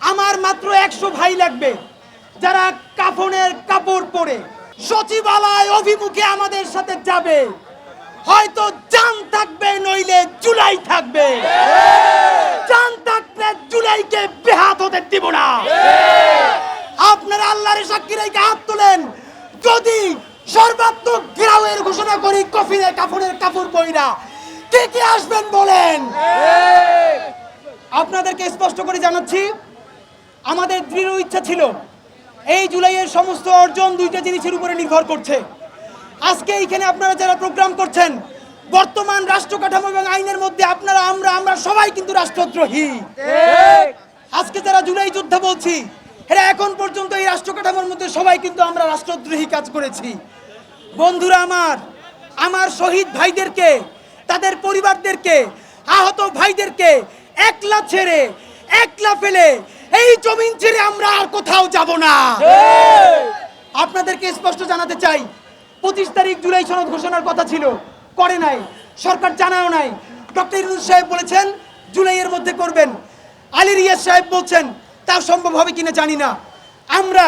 আমার মাত্র একশো ভাই লাগবে, যারা কাফনের কাপড় পরে সচিবালয় অভিমুখে আমাদের সাথে যাবে। হয়তো জান থাকবে, নইলে জুলাই থাকবে। জান থাকলে জুলাইকে বেহাত হতে দিব না। আপনারা আল্লাহর সাক্ষী হাত তোলেন। যদি সর্বাত্মক ঘেরাওয়ের ঘোষণা করি, কফিনে কাফনের কাপড় বইরা কে কে আসবেন বলেন? আপনাদেরকে স্পষ্ট করে জানাচ্ছি আমাদের দৃঢ় ইচ্ছা ছিল এই জুলাইয়ের সমস্ত অর্জন দুইটা জিনিসের উপরে নির্ভর করছে। আজকে এইখানে আপনারা যারা প্রোগ্রাম করছেন বর্তমান রাষ্ট্র কাঠামো এবং আইনের মধ্যে আপনারা আমরা আমরা সবাই কিন্তু রাষ্ট্রদ্রোহী। আজকে যারা জুলাই যোদ্ধা বলছি এরা এখন পর্যন্ত এই রাষ্ট্র কাঠামোর মধ্যে সবাই কিন্তু আমরা রাষ্ট্রদ্রোহী কাজ করেছি। বন্ধুরা আমার আমার শহীদ ভাইদেরকে তাদের পরিবারদেরকে আহত ভাইদেরকে একলা ছেড়ে একলা ফেলে এই জমিন ছেড়ে আমরা আর কোথাও যাব না। আপনাদেরকে স্পষ্ট জানাতে চাই পঁচিশ তারিখ জুলাই সনদ ঘোষণার কথা ছিল করে নাই সরকার জানাও নাই। ডক্টর ইউনুস সাহেব বলেছেন জুলাইয়ের মধ্যে করবেন। আলী রিয়াজ সাহেব বলছেন তা সম্ভব হবে কিনা জানি না। আমরা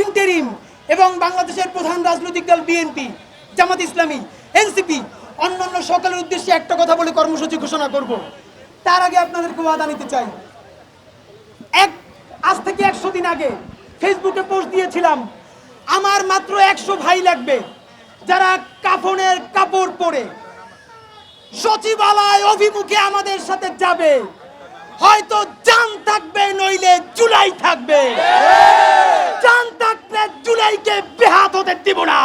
ইন্টারিম এবং বাংলাদেশের প্রধান রাজনৈতিক দল বিএনপি জামাত ইসলামী এনসিপি অন্যান্য সকলের উদ্দেশ্যে একটা কথা বলে কর্মসূচি ঘোষণা করব। তার আগে আপনাদেরকে ওয়াদা নিতে চাই। এক, আজ থেকে একশো দিন আগে ফেসবুকে পোস্ট দিয়েছিলাম, আমার মাত্র একশো ভাই লাগবে যারা কাফনের কাপড় পরে। সচিবালয় অভিমুখে আমাদের সাথে যাবে। হয়তো জান থাকবে, নইলে জুলাই থাকবে। জান থাকলে জুলাইকে বেহাত হতে দিব না।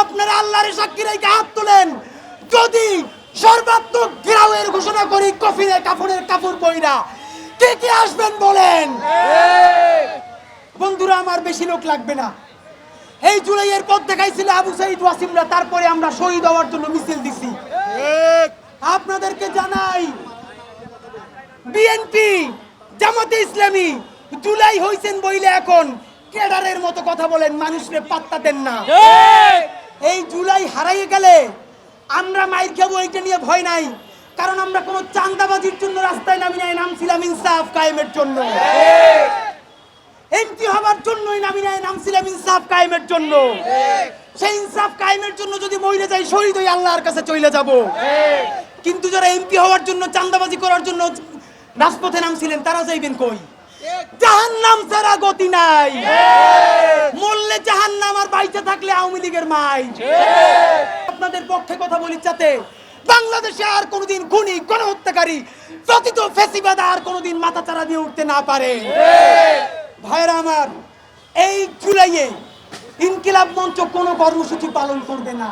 আপনারা আল্লাহর সাক্ষী রেখে হাত তোলেন। যদি সর্বাত্মক ঘেরাওয়ের ঘোষণা করি কফিনে কাপড়ের কাপড় বইরা কে আসবেন বলেন? বন্ধুরা, আমার বেশি লোক লাগবে না। এই জুলাইয়ের পথ দেখাইছিল আবু সাইদ ওয়াসিমরা তারপরে আমরা শহীদ হওয়ার জন্য মিছিল দিছি। আপনাদেরকে জানাই, বিএনপি, জামাতে ইসলামী, জুলাই হইছেন বইলে এখন কেডারের মতো কথা বলেন, মানুষরে পাত্তা দেন না। এই জুলাই হারাইয়ে গেলে আমরা মাইর খাব, এইটা নিয়ে ভয় নাই। কারণ আমরা কোনো চান্দাবাজির জন্য নাই নামছিলাম ইনসাফ কায়েমের জন্য। এমপি হবার জন্যই নামি নাই নামছিলাম ইনসাফ কায়েমের জন্য। সেই ইনসাফ কায়েমের জন্য যদি যাই, শহীদ আল্লাহর কাছে চলে যাব। কিন্তু যারা এমপি হওয়ার জন্য চান্দাবাজি করার জন্য রাজপথে নামছিলেন, তারা যাইবেন কই? জাহান্নাম ছাড়া গতি নাই। মরলে জাহান্নাম আর বাইচে থাকলে আওয়ামী লীগের মাই। আপনাদের পক্ষে কথা বলি যাতে বাংলাদেশে আর কোনোদিন খুনি, গণহত্যাকারী প্রকৃত ফেসিবাদ আর কোনোদিন মাথা চারা দিয়ে উঠতে না পারে। ভাইরা আমার, এই জুলাইয়ে ইনকিলাব মঞ্চ কোনো কর্মসূচি পালন করবে না।